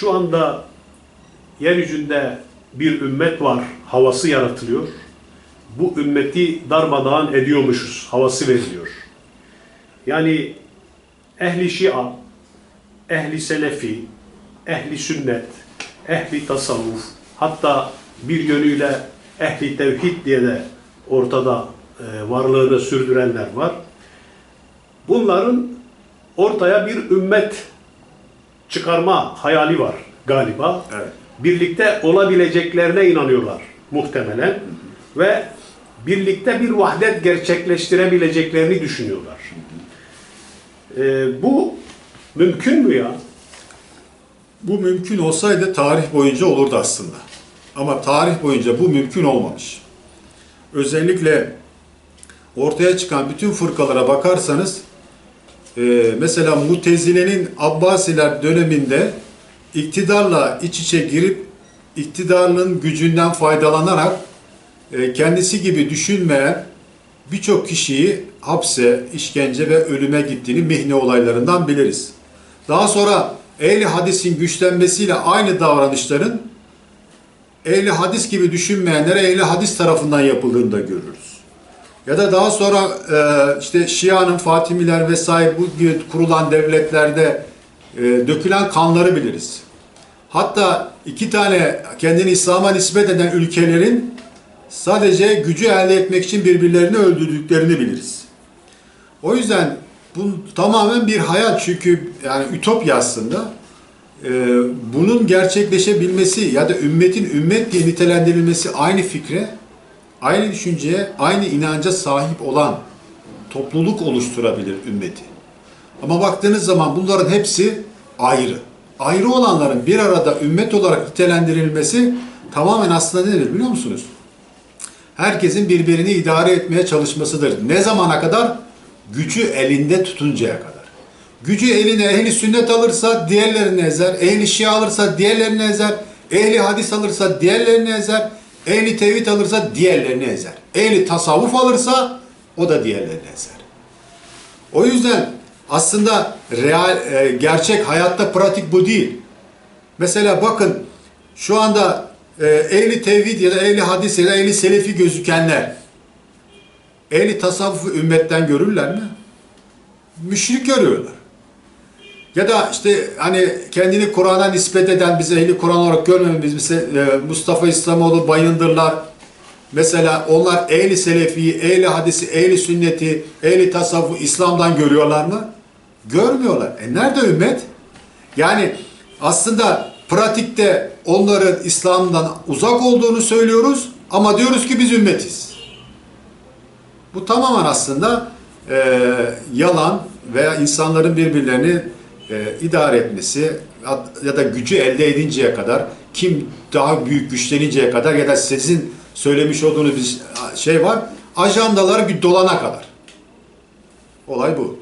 şu anda yeryüzünde bir ümmet var, havası yaratılıyor. Bu ümmeti darmadağın ediyormuşuz, havası veriliyor. Yani ehli şia, ehli selefi, ehli sünnet, ehli tasavvuf, hatta bir yönüyle ehli tevhid diye de ortada e, varlığını sürdürenler var. Bunların ortaya bir ümmet çıkarma hayali var galiba. Evet. Birlikte olabileceklerine inanıyorlar muhtemelen ve birlikte bir vahdet gerçekleştirebileceklerini düşünüyorlar. Ee, bu mümkün mü ya? Bu mümkün olsaydı tarih boyunca olurdu aslında. Ama tarih boyunca bu mümkün olmamış. Özellikle ortaya çıkan bütün fırkalara bakarsanız e, mesela Mutezile'nin Abbasiler döneminde iktidarla iç içe girip iktidarın gücünden faydalanarak e, kendisi gibi düşünmeyen birçok kişiyi hapse, işkence ve ölüme gittiğini mihne olaylarından biliriz. Daha sonra ehli hadisin güçlenmesiyle aynı davranışların ehli hadis gibi düşünmeyenlere ehli hadis tarafından yapıldığını da görürüz. Ya da daha sonra e, işte Şia'nın Fatimiler vesaire bu gibi kurulan devletlerde e, dökülen kanları biliriz. Hatta iki tane kendini İslam'a nispet eden ülkelerin sadece gücü elde etmek için birbirlerini öldürdüklerini biliriz. O yüzden bu tamamen bir hayal çünkü yani ütopya aslında. Ee, bunun gerçekleşebilmesi ya da ümmetin ümmet diye nitelendirilmesi aynı fikre, aynı düşünceye, aynı inanca sahip olan topluluk oluşturabilir ümmeti. Ama baktığınız zaman bunların hepsi ayrı. Ayrı olanların bir arada ümmet olarak nitelendirilmesi tamamen aslında nedir biliyor musunuz? herkesin birbirini idare etmeye çalışmasıdır. Ne zamana kadar? Gücü elinde tutuncaya kadar. Gücü eline ehli sünnet alırsa diğerlerini ezer, ehli şia alırsa diğerlerini ezer, ehli hadis alırsa diğerlerini ezer, ehli tevhid alırsa diğerlerini ezer. Ehli tasavvuf alırsa o da diğerlerini ezer. O yüzden aslında real, e, gerçek hayatta pratik bu değil. Mesela bakın şu anda e, ehli tevhid ya da ehli hadis ya da ehli selefi gözükenler ehli tasavvufu ümmetten görürler mi? Müşrik görüyorlar. Ya da işte hani kendini Kur'an'a nispet eden biz ehli Kur'an olarak görmemiz mesela e, Mustafa İslamoğlu Bayındırlar mesela onlar ehli selefiyi, ehli hadisi, ehli sünneti, ehli tasavvufu İslam'dan görüyorlar mı? Görmüyorlar. E nerede ümmet? Yani aslında pratikte onların İslam'dan uzak olduğunu söylüyoruz ama diyoruz ki biz ümmetiz. Bu tamamen aslında e, yalan veya insanların birbirlerini e, idare etmesi ya da gücü elde edinceye kadar kim daha büyük güçleninceye kadar ya da sizin söylemiş olduğunuz bir şey var ajandalar dolana kadar. Olay bu.